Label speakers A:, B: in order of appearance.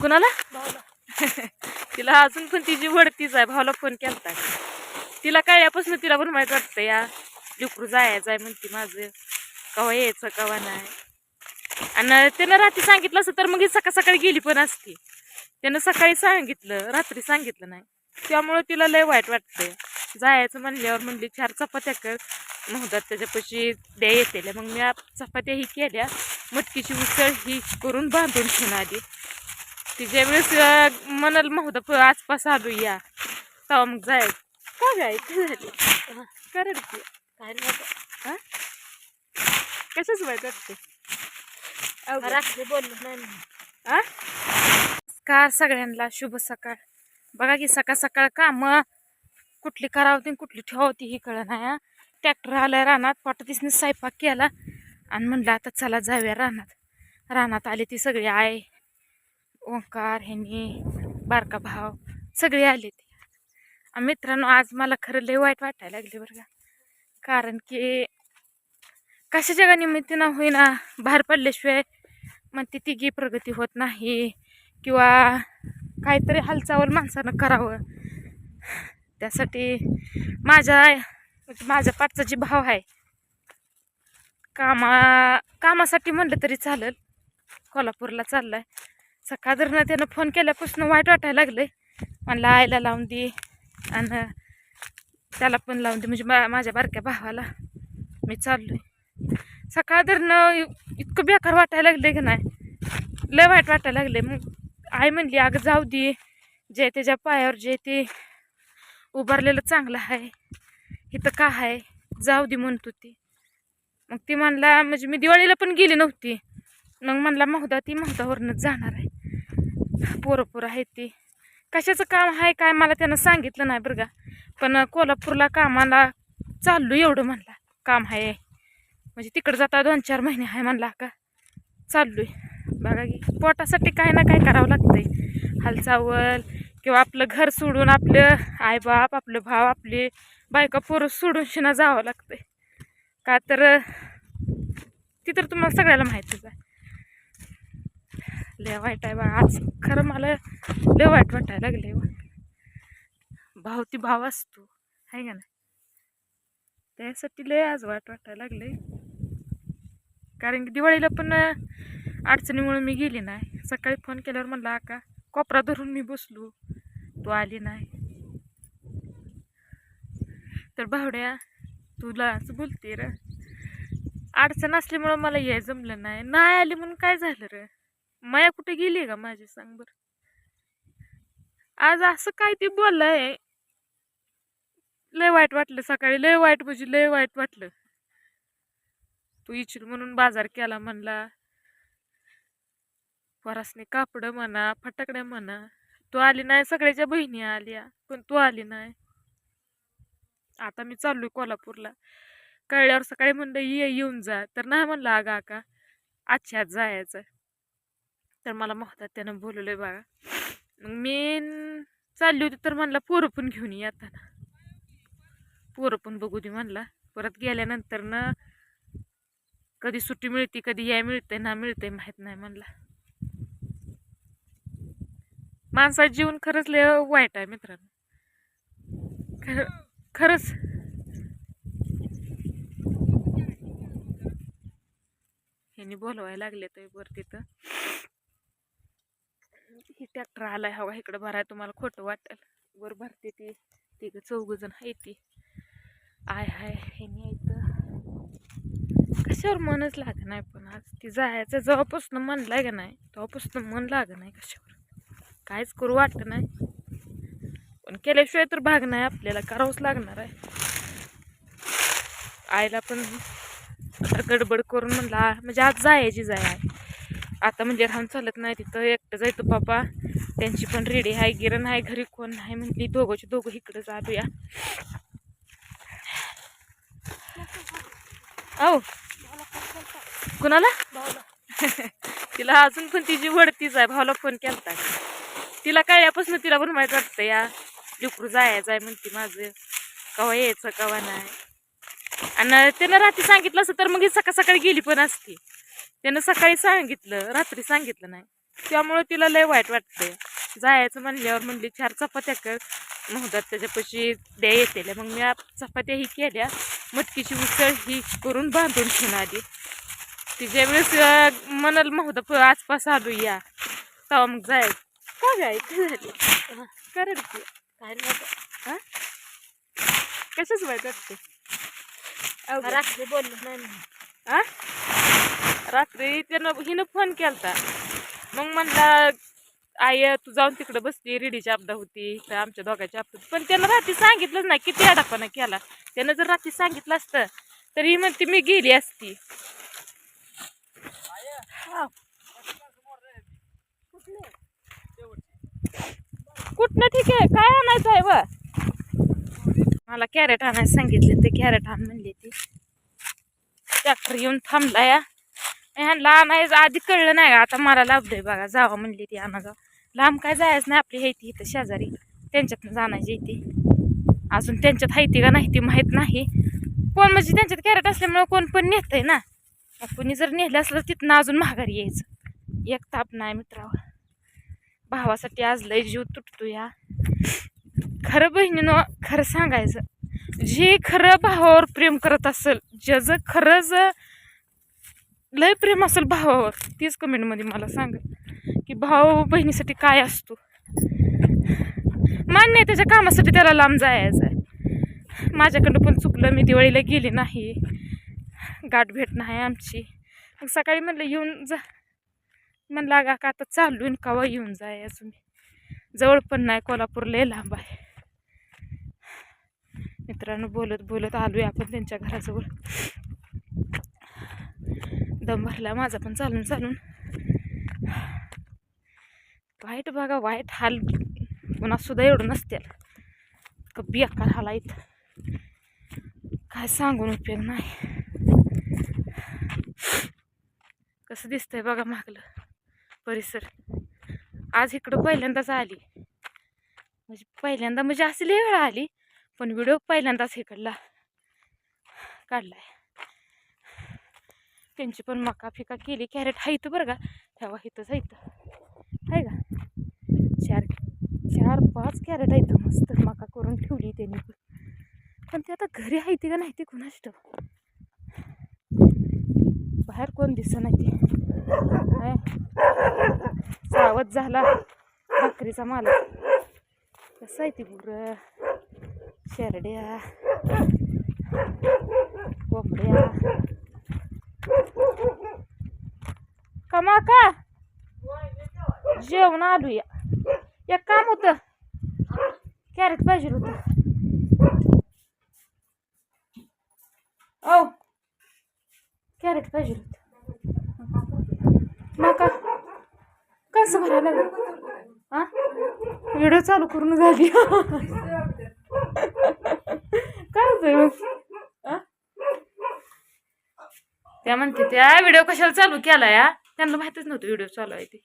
A: कुणाला? तिला अजून पण तिची वडतीच आहे भावाला फोन केलता. तिला काय यापासून तिला पण माहीत वाटतं या? लिकरू जायचं आहे म्हणते माझं. कवा यायचं कवा नाही. आणि त्यानं रात्री सांगितलं असतं तर मग ही सकाळ सकाळी गेली पण असती. त्यानं सकाळी सांगितलं रात्री सांगितलं नाही. त्यामुळं तिला लय वाईट वाटतंय. जायचं म्हणल्यावर म्हणली चार चपात्या कर. नव्हतात त्याच्यापाशी द्या येतेल्या. मग मी चपात्या ही केल्या. मटकीची उसळ ही करून बांधून ठेवून आली. ती ज्यावेळेस म्हणाल महोदय आसपास आलो या तेव्हा मग जाय. का जाय काय झाले? का रडते?
B: काय नाही
A: हा? कशाच वाटते
B: बोललो नाही
A: नमस्कार सगळ्यांना शुभ सकाळ. बघा की सकाळ सकाळ काम कुठली करावती कुठली ठेवावती ही कळ नाही ट्रॅक्टर आलाय रानात पाठतीसने स्वयंपाक केला आणि म्हणलं आता चला जाऊया रानात. रानात आली ती सगळी आय ओंकार हेनी बारका भाव सगळे आले ते. आणि मित्रांनो आज मला खरं लय वाईट वाटायला लागले बरं का. कारण की कशाच्या का निमित्तानं होईना बाहेर पडल्याशिवाय मग ती तिघी प्रगती होत नाही किंवा काहीतरी हालचाल माणसानं करावं. त्यासाठी माझ्या माझ्या पाठचा जी भाव आहे कामा कामासाठी म्हणलं तरी चालेल. कोल्हापूरला चाललं आहे सकाळ धरणं त्यानं फोन केल्यापासून वाईट वाटायला लागलंय. म्हणलं आईला लावून दे आणि त्याला पण लावून दे म्हणजे मा माझ्या बारक्या भावाला. मी चाललोय. सकाळ धरणं इतकं बेकार वाटायला लागले की नाही लय वाईट वाटायला लागले मग आई म्हणली अगं जाऊ दे. जे त्याच्या पायावर जे ते उभारलेलं चांगलं आहे. इथं का आहे? जाऊ दे म्हणतो ती मग ती म्हणला म्हणजे मी दिवाळीला पण गेली नव्हती. मग म्हणला महुदा ती महुदावरनंच जाणार आहे. पोरं पोरं आहेत ती. कशाचं काम आहे काय मला त्यानं सांगितलं नाही बरं का. पण कोल्हापूरला कामाला चाललो एवढं म्हणला. काम आहे. म्हणजे तिकडं जाता दोन चार महिने आहे म्हणला का. चाललोय. बघा की पोटासाठी काय ना काय करावं लागतंय. हालचावल किंवा आपलं घर सोडून आपलं आईबाप आपलं भाव आपले बायका पोरं सोडून शिना जावं लागतंय. का तर ती तर तुम्हाला सगळ्याला माहितीच आहे. लय वाईट आहे बा आज खरं मला लय वाईट वाटायला लागले भाव ती भाव असतो. आहे का नाही? त्यासाठी लय आज वाईट वाटायला लागले कारण की दिवाळीला पण अडचणीमुळे मी गेली नाही. सकाळी फोन केल्यावर म्हणला का कोपरा धरून मी बसलो. तू आली नाही. तर भावड्या तुला असं बोलते र. अडचण असल्यामुळं मला याय जमलं नाही. नाही आली म्हणून काय झालं र? माया कुठे गेली का माझी सांग बर. आज असं काय ते बोललंय? लय वाईट वाटलं सकाळी लय वाईट म्हणजे लय वाईट वाटलं. तू इच्छिल म्हणून बाजार केला म्हणला. वरासने कापड म्हणा फटाकड्या म्हणा. तू आली नाही सगळ्याच्या बहिणी आल्या पण तू आली नाही. आता मी चाललोय कोल्हापूरला. कळल्यावर सकाळी म्हणलं ये येऊन जा. तर नाही म्हणलं अगं आका आजच्या जायचं. तर मला महत्वात त्यानं बोलवलंय बघा मग मी चालली होती तर म्हणला पोरं पण घेऊन ये येताना पोरं पण बघू दे म्हणला. परत गेल्यानंतर ना कधी सुट्टी मिळते कधी या मिळते ना मिळते माहीत नाही म्हणला. माणसाचं जीवन खरंच लय वाईट आहे मित्रांनो. खर खरंच. ह्यांनी बोलवायला लागले तर वर तिथं. ही ट्रॅक्टर आलाय हवा इकडं भराय तुम्हाला खोटं वाटेल. वर भरते ती तिघं चौघ जण आहे ती. आय हाय हे न्यायचं कशावर मनच लाग नाही पण आज ती जायचं जेव्हापासून मन लाग नाही तेव्हापासून मन लाग नाही कशावर. काहीच करू वाटत नाही. पण केल्याशिवाय तर भाग नाही आपल्याला करावंच लागणार आहे. आईला पण गडबड करून म्हणला म्हणजे आज जायची जाय. आहे आता म्हणजे राहून चालत नाही तिथं एकटं जायचं पापा त्यांची पण रेडी आहे गिरण आहे घरी कोण नाही म्हटली. दोघंची दोघं इकडं जाऊया. औ. कुणाला? तिला अजून पण तिची वडतीच आहे भावाला फोन केलता. तिला काय यापासून तिला पण माहीत वाटतं या लिकरू जायचं आहे म्हणते माझं. कवा यायचं कवा नाही. आणि त्यानं रात्री सांगितलं असं तर मग सकाळ सकाळी गेली पण असती. त्यानं सकाळी सांगितलं रात्री सांगितलं नाही. त्यामुळं तिला लय वाईट वाटतंय. जायचं म्हणल्यावर म्हणली चार चपात्या कर नव्हतात त्याच्यापाशी द्या येतेल्या. मग मी आप- चपात्या ही केल्या. मटकीची उसळ ही करून बांधून ठेवून आली. ती ज्यावेळेस म्हणाल महोदा प- आसपास आलो या तेव्हा मग जाय का जाय झाले? कर की
B: काय.
A: हा? कशाच वाईट वाटते.
B: रात्री बोललो नाही?
A: रात्री त्यानं हिनं फोन केलता. मग म्हणला आई तू जाऊन तिकडे बसली रेडीची आपदा होती तर आमच्या दोघांची आपदा होती. पण त्यानं रात्री सांगितलंच नाही किती अडापणा केला. त्यानं जर रात्री सांगितलं असतं तर ही म्हणते मी गेली असती. कुठनं ठीक आहे? काय आणायचं आहे व? मला कॅरेट आणायला सांगितले ते कॅरेट आण म्हणले ती. ट्रॅक्टर येऊन थांबला या. ह्यांना आणायचं आधी कळलं नाही आता मला लाभलंय बघा जावं म्हणली ती आणा जावं लांब काय जायचं नाही आपली हायती इथं शेजारी. त्यांच्यातनं जाण्याची ती. अजून त्यांच्यात हायती का नाही ती माहीत नाही. कोण म्हणजे त्यांच्यात कॅरेट असल्यामुळे कोण पण नेतंय ना. कोणी जर नेलं असलं तिथनं अजून महागारी यायचं. एक ताप नाही मित्रावर भावासाठी आज लय जीव तुटतो या खरं बहिणीनं खरं सांगायचं. जे खरं भावावर प्रेम करत असेल ज्याचं खरंच लय प्रेम असेल भावावर तीच कमेंटमध्ये मला सांग. की भाऊ बहिणीसाठी काय असतो? मान्य आहे त्याच्या कामासाठी त्याला लांब जायचं आहे. माझ्याकडं पण चुकलं मी दिवाळीला गेली नाही. गाठ भेट नाही आमची. मग सकाळी म्हणलं येऊन जा. म्हणलं अगं का आता चालू आहे कवा येऊन जायचं तुम्ही जवळ पण नाही कोल्हापूरला लांब आहे. मित्रांनो बोलत बोलत आलोय आपण त्यांच्या घराजवळ. दम भरला माझा पण चालून चालून. वाईट बघा वाईट हाल पुन्हा सुद्धा एवढं नसतील का बेकार हाला इथं काय सांगून उपयोग नाही. कसं दिसतंय बघा मागलं. परिसर. आज इकडं पहिल्यांदाच आली. म्हणजे पहिल्यांदा म्हणजे असली वेळा आली पण व्हिडिओ पहिल्यांदाच इकडला काढलाय. त्यांची पण मका फिका केली. कॅरेट हायत बरं का? तेव्हा इथंच हायत. आहे का? चार चार पाच कॅरेट आहेत मस्त मका करून ठेवली त्यांनी पण. पण ते आता घरी आहे ते का नाही ते कुणाच बाहेर कोण दिसत नाही ते. काय सावध झाला. भाकरीचा मालक. कसं आहे ती गुरं शेरड्या. कोंबड्या कमा का जेवण आलू या एक काम होतं कॅरेट पाहिजे होतं ओ कॅरेट पाहिजे होतं मका कसं भरायला हां व्हिडिओ चालू करून झाली. काय होतंय मग हा? त्या म्हणते त्या व्हिडिओ कशाला चालू केला या त्यांना माहितच नव्हतं व्हिडिओ चालू आहे ते.